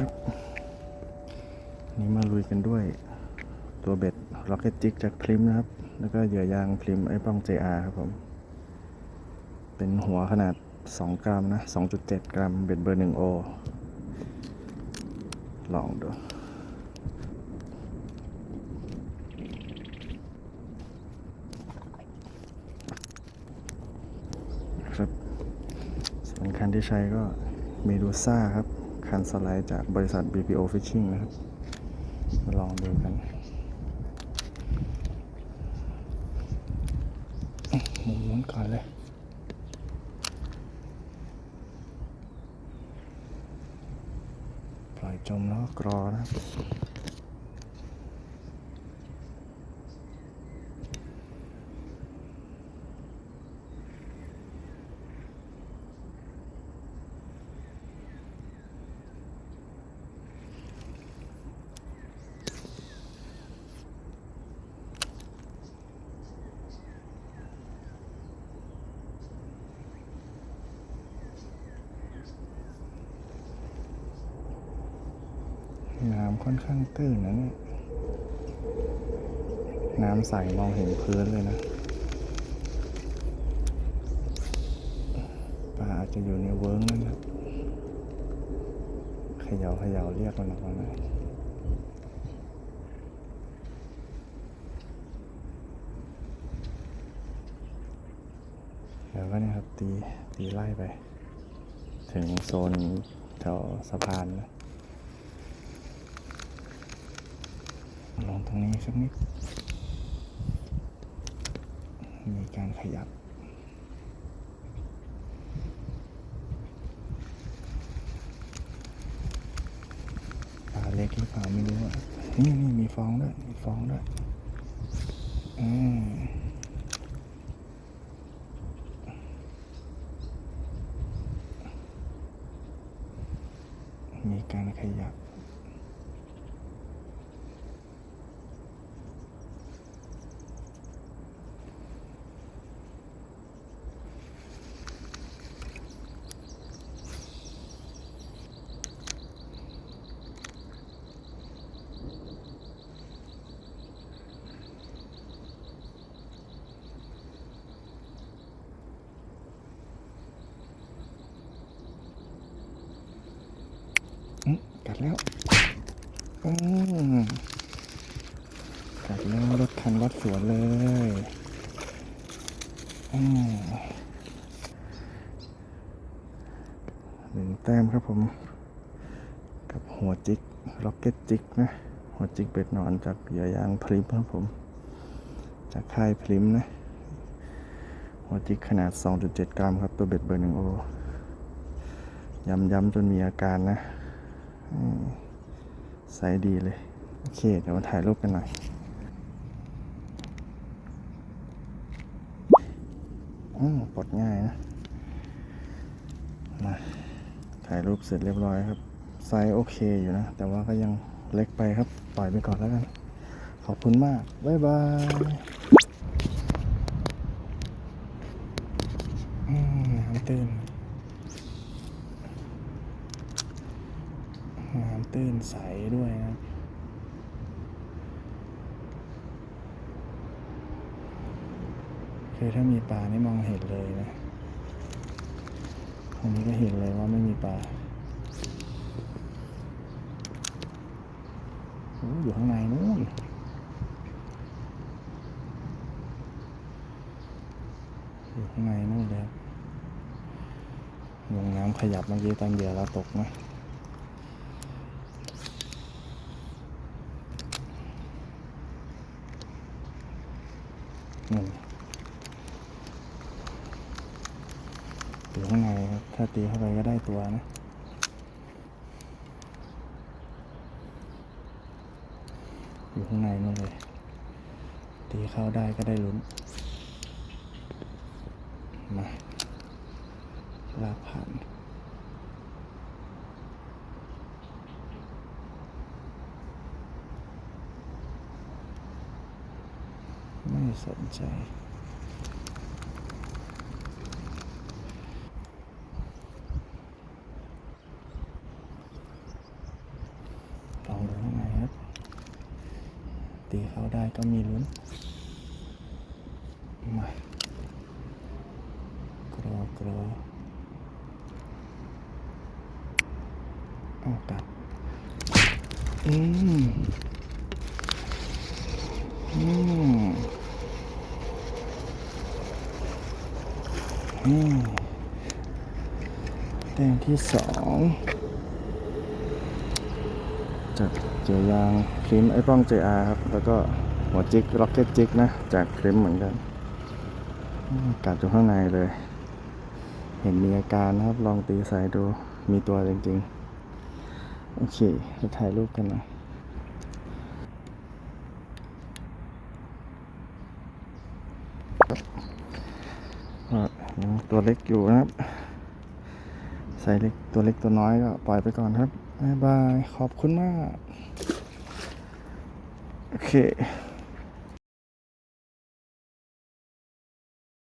ครับนี่มาลุยกันด้วยตัวเบ็ด Rocket Jig จากพริมนะครับ แล้วก็เหยื่อยางพริมไอ้ป้อง JR ครับผม เป็นหัวขนาด 2 กรัมนะ 2.7 กรัม เบ็ดเบอร์ 1 โอ ลองดูครับส่วนคันที่ใช้ก็เมดูซ่าครับ คันสไลด์จากบริษัท BPO Fishing นะครับมาลองดูกันหมุนม้วนก่อนเลยปล่อยจมแล้วก็กรอนะครับ น้ำ ค่อนข้างตื้นนะเนี่ย น้ำใสมองเห็นพื้นเลยนะปลาอาจจะอยู่ในเวิ้งนั่นนะเขย่าเขย่าเรียกมันออกมาหน่อยเดี๋ยวก็เนี่ยครับตีตีไล่ไป ถึงโซนแถวสะพานนะ ลองตรงนี้สักนิด มีการขยับปลาเล็กหรือเปล่าไม่รู้อะนี่นี่มีฟองด้วย มีฟองด้วย อืมมีการขยับ กัดแล้วอืมกัดแล้วรถคันวัดสวนเลยอืมหนึ่งแต้มครับผม กับหัวจิกล็อกเก็ตจิกนะ หัวจิกเป็ดนอนจากเหยื่อยางพริมครับผม จากค่ายพริมนะ หัวจิกขนาด 2.7 กรัมครับ ตัวเบ็ดเบอร์หนึ่งโอยำยำๆจนมีอาการนะ อืมไซส์ดีเลย โอเค เดี๋ยวมาถ่ายรูปกันหน่อยอืมปลดง่ายนะมาถ่ายรูปเสร็จเรียบร้อยครับ ไซส์โอเคอยู่นะ แต่ว่าก็ยังเล็กไปครับ ปล่อยไปก่อนแล้วกัน ขอบคุณมาก บ๊ายบายอืมน้ำตื้น น้ำ ตื้นใสด้วยนะคือถ้ามีปลานี่มองเห็นเลยนะอันนี้ก็เห็นเลยว่าไม่มีปลาอ้อยู่ข้างในนู้นอยู่ข้างในนู่นเลยครับลงน้ำขยับเมื่อกี้ตอนเหยื่อเราตกนะ อยู่ข้างในครับถ้าตีเข้าไปก็ได้ตัวนะอยู่ข้างในนู่นเลย ตีเข้าได้ก็ได้ลุ้น มาลากผ่าน ไม่สนใจ ลองดูข้างในครับ ตีเขาได้ก็มีลุ้น มากรอกรอออกกลับอืม อืม แต้มที่สองจากเจียยางคลิมไอ้ป้อง JR ครับ แล้วก็หัวจิกล็อกเก็ตจิกนะ จากคลิมเหมือนกันกัดอยู่ข้างในเลย เห็นมีอาการนะครับ ลองตีสายดูมีตัวจริงๆ โอเคจะถ่ายรูปกันหนะยัง ตัวเล็กอยู่นะครับ ใส่เล็กตัวเล็กตัวน้อยก็ปล่อยไปก่อนครับ บ๊ายบาย ขอบคุณมาก โอเค